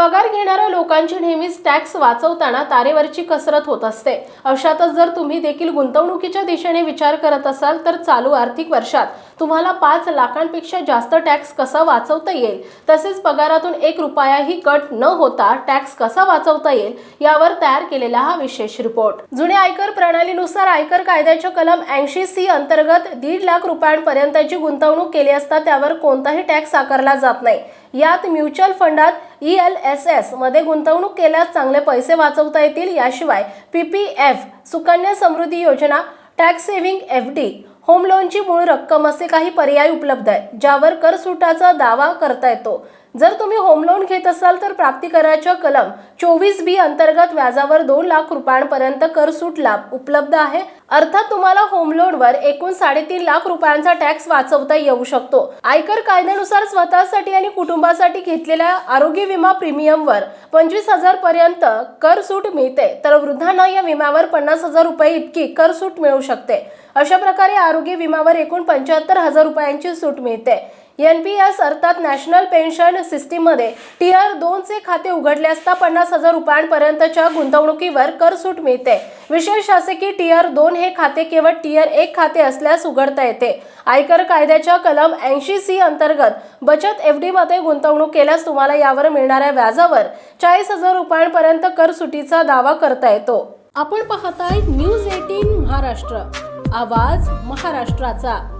पगार घेणाऱ्या लोकांची नेहमीच टॅक्स वाचवताना तारेवरची कसरत होत असते. अशातच जर तुम्ही देखील गुंतवणुकीच्या दिशेने विचार करत असाल तर चालू आर्थिक वर्षात तुम्हाला पाच लाखांपेक्षा जास्त टॅक्स कसा वाचवता येईल? तसेच पगारातून एक रुपयाही कट न होता टॅक्स कसा वाचवता येईल? यावर तयार केलेला हा विशेष रिपोर्ट जुन्या आयकर प्रणालीनुसार आयकर कायद्याच्या कलम ऐंशी सी अंतर्गत दीड लाख रुपयांपर्यंतची गुंतवणूक केली असता त्यावर कोणताही टॅक्स आकारला जात नाही. यात म्युच्युअल फंडात ई एल एस एसमध्ये गुंतवणूक केल्यास चांगले पैसे वाचवता येतील. याशिवाय P P F Sukanya Samriddhi Yojana tax saving F D home लोनची मूळ रक्कम असे काही पर्याय उपलब्ध आहेत ज्यावर कर सुटाचा दावा करता येतो. जर तुम्ही होम लोन घेत असाल तर प्राप्तिकराच्या कलम चोवीस बी अंतर्गत व्याजावर दोन लाख रुपयांपर्यंत कर सूट लाभ उपलब्ध आहे. अर्थात तुम्हाला होम लोनवर एकूण साडेतीन लाख रुपयांचा टॅक्स वाचवता येऊ शकतो. आयकर कायद्यानुसार स्वतःसाठी आणि कुटुंबासाठी घेतलेल्या आरोग्य विमा प्रीमियमवर पंचवीस हजार पर्यंत कर सूट मिळते. तर वृद्धांना या विम्यावर पन्नास हजार रुपये इतकी कर सूट मिळू शकते. अशा प्रकारे आरोग्य विम्यावर एकूण पंच्याहत्तर हजार रुपयांची सूट मिळते. एन पी एस अर्थात नॅशनल पेन्शन सिस्टीममध्ये टीआर दोनचे खाते उघडले असता पन्नास हजार रुपयांपर्यंतच्या गुंतवणुकीवर कर सूट मिळते. विशेष असे की टीआर दोन हे खाते केवळ टीआर एक खाते असल्यास उघडता येते. आयकर कायद्याच्या कलम ऐंशी सी अंतर्गत बचत एफ डीमध्ये गुंतवणूक केल्यास तुम्हाला यावर मिळणाऱ्या व्याजावर चाळीस हजार रुपयांपर्यंत कर सुटीचा दावा करता येतो. आपण पाहताय न्यूज एटीन महाराष्ट्र. आवाज महाराष्ट्राचा.